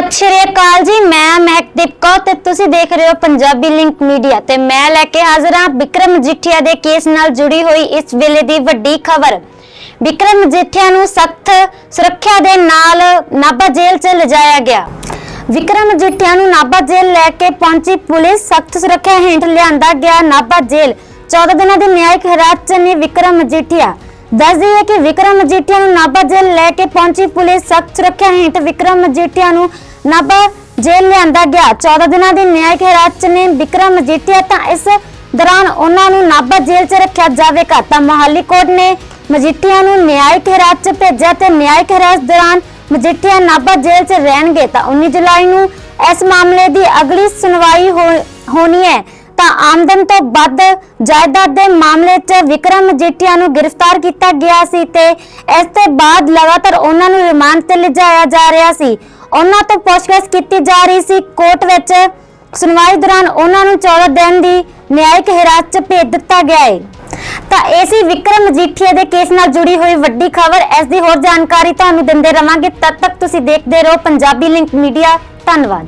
ਸਤਿ ਸ਼੍ਰੀ ਅਕਾਲ ਜੀ, ਮੈਂ ਮਹਿਕਦੀਪ ਕੌਰ ਤੇ ਤੁਸੀਂ ਦੇਖ ਰਹੇ ਹੋ ਪੰਜਾਬੀ ਲਿੰਕ ਮੀਡੀਆ ਤੇ ਮੈਂ ਲੈ ਕੇ ਹਾਜ਼ਰ ਹਾਂ ਵਿਕਰਮ ਮਜੀਠੀਆ ਦੇ ਕੇਸ ਨਾਲ ਜੁੜੀ ਹੋਈ ਇਸ ਵੇਲੇ ਦੀ ਵੱਡੀ ਖਬਰ। ਵਿਕਰਮ ਮਜੀਠੀਆ ਨੂੰ ਸਖਤ ਸੁਰੱਖਿਆ ਦੇ ਨਾਲ ਨਾਭਾ ਜੇਲ੍ਹ 'ਚ ਲਿਜਾਇਆ ਗਿਆ। ਵਿਕਰਮ ਮਜੀਠੀਆ ਨੂੰ ਨਾਭਾ ਜੇਲ੍ਹ ਲੈ ਕੇ ਪਹੁੰਚੀ ਪੁਲਿਸ ਸਖਤ ਸੁਰੱਖਿਆ ਹੇਠ ਲਿਆਂਦਾ ਗਿਆ ਨਾਭਾ ਜੇਲ੍ਹ। 14 ਦਿਨਾਂ ਦੇ ਨਿਆਇਕ ਹਿਰਾਸਤ 'ਚ ਨੇ ਵਿਕਰਮ ਮਜੀਠੀਆ ਦੱਸਦੀ ਹੈ ਕਿ ਵਿਕਰਮ ਮਜੀਠੀਆ ਨੂੰ ਨਾਭਾ ਜੇਲ੍ਹ ਲੈ ਕੇ ਪਹੁੰਚੀ ਪੁਲਿਸ ਸਖਤ ਸੁਰੱਖਿਆ ਹੇਠ ਵਿਕਰਮ ਮਜੀਠੀਆ ਨੂੰ ਨਾਭਾ ਜੇਲ੍ਹ ਲਿਆਂਦਾ ਗਿਆ। 14 ਦਿਨਾਂ ਦੀ ਨਿਆਇਕ ਹਿਰਾਸਤ ਨੇ ਵਿਕਰਮ ਮਜੀਠੀਆ ਤਾਂ ਇਸ ਦੌਰਾਨ ਉਹਨਾਂ ਨੂੰ ਨਾਭਾ ਜੇਲ੍ਹ 'ਚ ਰੱਖਿਆ ਜਾਵੇਗਾ। ਤਾਂ ਮੋਹਾਲੀ ਕੋਰਟ ਨੇ ਮਜੀਠੀਆ ਨੂੰ ਨਿਆਇਕ ਹਿਰਾਸਤ 'ਚ ਭੇਜਿਆ ਤੇ ਨਿਆਇਕ ਹਿਰਾਸਤ ਦੌਰਾਨ ਮਜੀਠੀਆ ਨਾਭਾ ਜੇਲ੍ਹ 'ਚ ਰਹਿਣਗੇ। ਤਾਂ 19 ਜੁਲਾਈ ਨੂੰ ਇਸ ਮਾਮਲੇ ਦੀ ਅਗਲੀ ਸੁਣਵਾਈ ਹੋਣੀ ਹੈ। ਤਾਂ ਆਮਦਨ ਤੋਂ ਵੱਧ ਜਾਇਦਾਦ ਦੇ ਮਾਮਲੇ 'ਚ ਵਿਕਰਮ ਮਜੀਠੀਆ ਨੂੰ ਗ੍ਰਿਫਤਾਰ ਕੀਤਾ ਗਿਆ ਸੀ ਤੇ ਇਸ ਤੋਂ ਬਾਅਦ ਲਗਾਤਾਰ ਉਹਨਾਂ ਨੂੰ ਰਿਮਾਂਡ ਤੇ ਲਿਜਾਇਆ ਜਾ ਰਿਹਾ ਸੀ। ਉਹਨਾਂ ਤੋਂ ਪੁੱਛਗਿੱਛ ਕੀਤੀ ਜਾ ਰਹੀ ਸੀ। ਕੋਰਟ ਵਿੱਚ ਸੁਣਵਾਈ ਦੌਰਾਨ ਉਹਨਾਂ ਨੂੰ 14 ਦਿਨ ਦੀ ਨਿਆਇਕ ਹਿਰਾਸਤ 'ਚ ਭੇਜ ਦਿੱਤਾ ਗਿਆ ਹੈ ਤਾਂ ਐਸੀ ਵਿਕਰਮ ਮਜੀਠੀਆ ਦੇ ਕੇਸ ਨਾਲ ਜੁੜੀ ਹੋਈ ਵੱਡੀ ਖਬਰ। ਇਸ ਦੀ ਹੋਰ ਜਾਣਕਾਰੀ ਤੁਹਾਨੂੰ ਦਿੰਦੇ ਰਵਾਂਗੇ। ਤਦ ਤੱਕ ਤੁਸੀਂ ਦੇਖਦੇ ਰਹੋ ਪੰਜਾਬੀ ਲਿੰਕ ਮੀਡੀਆ। ਧੰਨਵਾਦ।